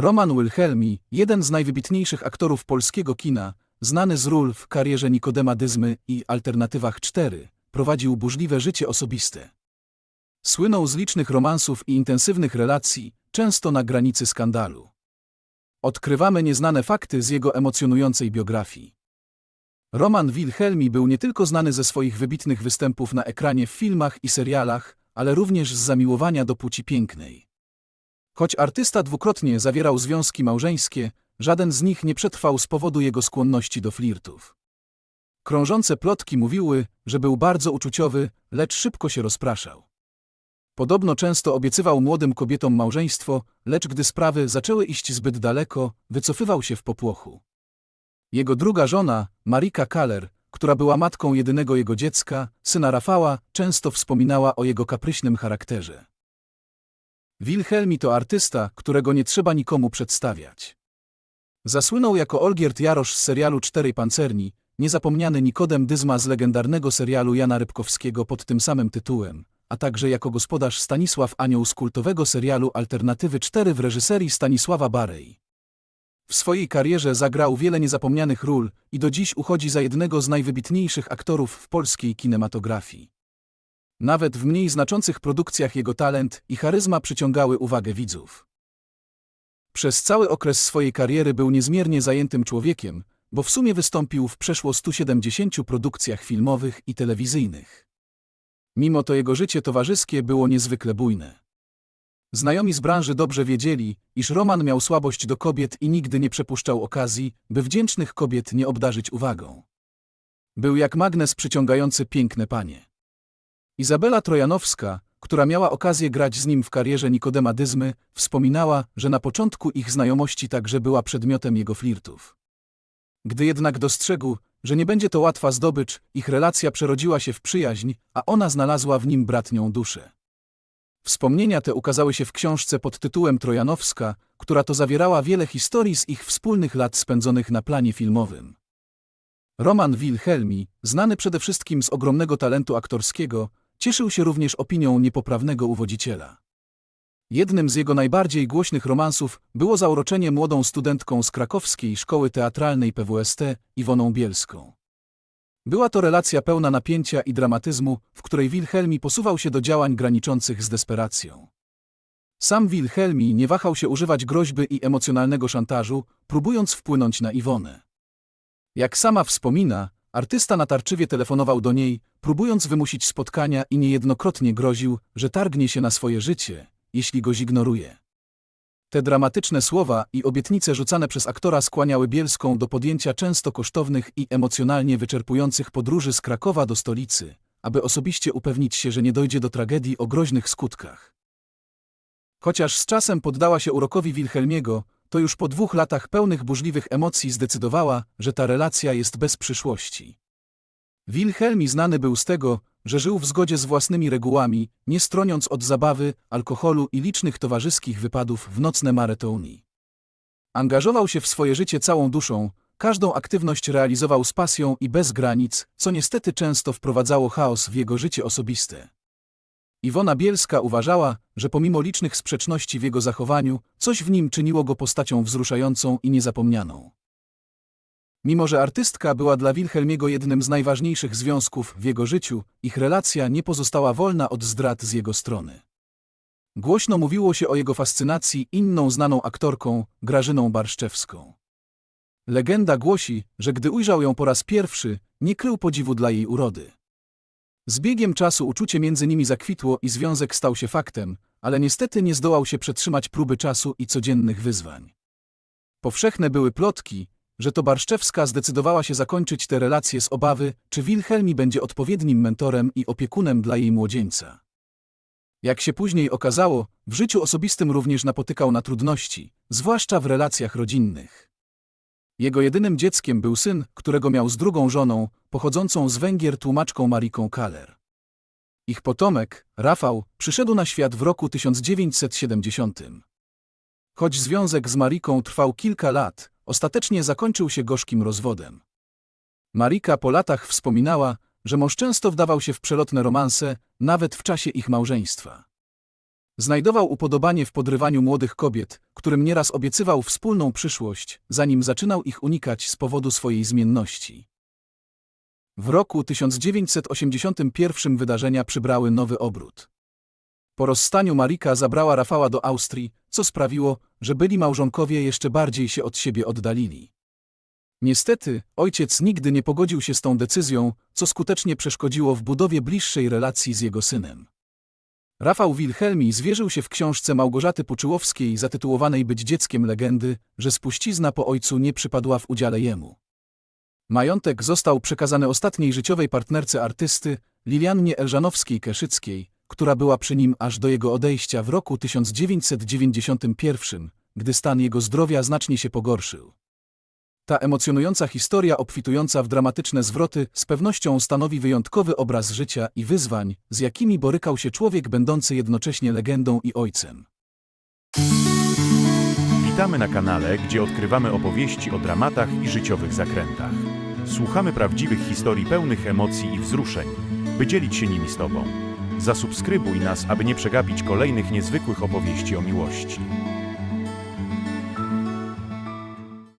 Roman Wilhelmi, jeden z najwybitniejszych aktorów polskiego kina, znany z ról w karierze Nikodema Dyzmy i Alternatywach 4, prowadził burzliwe życie osobiste. Słynął z licznych romansów i intensywnych relacji, często na granicy skandalu. Odkrywamy nieznane fakty z jego emocjonującej biografii. Roman Wilhelmi był nie tylko znany ze swoich wybitnych występów na ekranie w filmach i serialach, ale również z zamiłowania do płci pięknej. Choć artysta dwukrotnie zawierał związki małżeńskie, żaden z nich nie przetrwał z powodu jego skłonności do flirtów. Krążące plotki mówiły, że był bardzo uczuciowy, lecz szybko się rozpraszał. Podobno często obiecywał młodym kobietom małżeństwo, lecz gdy sprawy zaczęły iść zbyt daleko, wycofywał się w popłochu. Jego druga żona, Marika Kaller, która była matką jedynego jego dziecka, syna Rafała, często wspominała o jego kapryśnym charakterze. Wilhelmi to artysta, którego nie trzeba nikomu przedstawiać. Zasłynął jako Olgierd Jarosz z serialu Czterej Pancerni, niezapomniany Nikodem Dyzma z legendarnego serialu Jana Rybkowskiego pod tym samym tytułem, a także jako gospodarz Stanisław Anioł z kultowego serialu Alternatywy 4 w reżyserii Stanisława Barej. W swojej karierze zagrał wiele niezapomnianych ról i do dziś uchodzi za jednego z najwybitniejszych aktorów w polskiej kinematografii. Nawet w mniej znaczących produkcjach jego talent i charyzma przyciągały uwagę widzów. Przez cały okres swojej kariery był niezmiernie zajętym człowiekiem, bo w sumie wystąpił w przeszło 170 produkcjach filmowych i telewizyjnych. Mimo to jego życie towarzyskie było niezwykle bujne. Znajomi z branży dobrze wiedzieli, iż Roman miał słabość do kobiet i nigdy nie przepuszczał okazji, by wdzięcznych kobiet nie obdarzyć uwagą. Był jak magnes przyciągający piękne panie. Izabela Trojanowska, która miała okazję grać z nim w karierze Nikodema Dyzmy, wspominała, że na początku ich znajomości także była przedmiotem jego flirtów. Gdy jednak dostrzegł, że nie będzie to łatwa zdobycz, ich relacja przerodziła się w przyjaźń, a ona znalazła w nim bratnią duszę. Wspomnienia te ukazały się w książce pod tytułem Trojanowska, która to zawierała wiele historii z ich wspólnych lat spędzonych na planie filmowym. Roman Wilhelmi, znany przede wszystkim z ogromnego talentu aktorskiego, cieszył się również opinią niepoprawnego uwodziciela. Jednym z jego najbardziej głośnych romansów było zauroczenie młodą studentką z krakowskiej szkoły teatralnej PWST, Iwoną Bielską. Była to relacja pełna napięcia i dramatyzmu, w której Wilhelmi posuwał się do działań graniczących z desperacją. Sam Wilhelmi nie wahał się używać groźby i emocjonalnego szantażu, próbując wpłynąć na Iwonę. Jak sama wspomina, artysta natarczywie telefonował do niej, próbując wymusić spotkania i niejednokrotnie groził, że targnie się na swoje życie, jeśli go zignoruje. Te dramatyczne słowa i obietnice rzucane przez aktora skłaniały Bielską do podjęcia często kosztownych i emocjonalnie wyczerpujących podróży z Krakowa do stolicy, aby osobiście upewnić się, że nie dojdzie do tragedii o groźnych skutkach. Chociaż z czasem poddała się urokowi Wilhelmiego, to już po dwóch latach pełnych burzliwych emocji zdecydowała, że ta relacja jest bez przyszłości. Wilhelmi znany był z tego, że żył w zgodzie z własnymi regułami, nie stroniąc od zabawy, alkoholu i licznych towarzyskich wypadów w nocne maratony. Angażował się w swoje życie całą duszą, każdą aktywność realizował z pasją i bez granic, co niestety często wprowadzało chaos w jego życie osobiste. Iwona Bielska uważała, że pomimo licznych sprzeczności w jego zachowaniu, coś w nim czyniło go postacią wzruszającą i niezapomnianą. Mimo, że artystka była dla Wilhelmiego jednym z najważniejszych związków w jego życiu, ich relacja nie pozostała wolna od zdrad z jego strony. Głośno mówiło się o jego fascynacji inną znaną aktorką, Grażyną Barszczewską. Legenda głosi, że gdy ujrzał ją po raz pierwszy, nie krył podziwu dla jej urody. Z biegiem czasu uczucie między nimi zakwitło i związek stał się faktem, ale niestety nie zdołał się przetrzymać próby czasu i codziennych wyzwań. Powszechne były plotki, że to Barszczewska zdecydowała się zakończyć te relacje z obawy, czy Wilhelmi będzie odpowiednim mentorem i opiekunem dla jej młodzieńca. Jak się później okazało, w życiu osobistym również napotykał na trudności, zwłaszcza w relacjach rodzinnych. Jego jedynym dzieckiem był syn, którego miał z drugą żoną, pochodzącą z Węgier tłumaczką Mariką Kaller. Ich potomek, Rafał, przyszedł na świat w roku 1970. Choć związek z Mariką trwał kilka lat, ostatecznie zakończył się gorzkim rozwodem. Marika po latach wspominała, że mąż często wdawał się w przelotne romanse, nawet w czasie ich małżeństwa. Znajdował upodobanie w podrywaniu młodych kobiet, którym nieraz obiecywał wspólną przyszłość, zanim zaczynał ich unikać z powodu swojej zmienności. W roku 1981 wydarzenia przybrały nowy obrót. Po rozstaniu Marika zabrała Rafała do Austrii, co sprawiło, że byli małżonkowie jeszcze bardziej się od siebie oddalili. Niestety, ojciec nigdy nie pogodził się z tą decyzją, co skutecznie przeszkodziło w budowie bliższej relacji z jego synem. Rafał Wilhelmi zwierzył się w książce Małgorzaty Puczyłowskiej zatytułowanej Być dzieckiem legendy, że spuścizna po ojcu nie przypadła w udziale jemu. Majątek został przekazany ostatniej życiowej partnerce artysty, Liliannie Elżanowskiej-Keszyckiej, która była przy nim aż do jego odejścia w roku 1991, gdy stan jego zdrowia znacznie się pogorszył. Ta emocjonująca historia obfitująca w dramatyczne zwroty z pewnością stanowi wyjątkowy obraz życia i wyzwań, z jakimi borykał się człowiek będący jednocześnie legendą i ojcem. Witamy na kanale, gdzie odkrywamy opowieści o dramatach i życiowych zakrętach. Słuchamy prawdziwych historii pełnych emocji i wzruszeń, by dzielić się nimi z Tobą. Zasubskrybuj nas, aby nie przegapić kolejnych niezwykłych opowieści o miłości.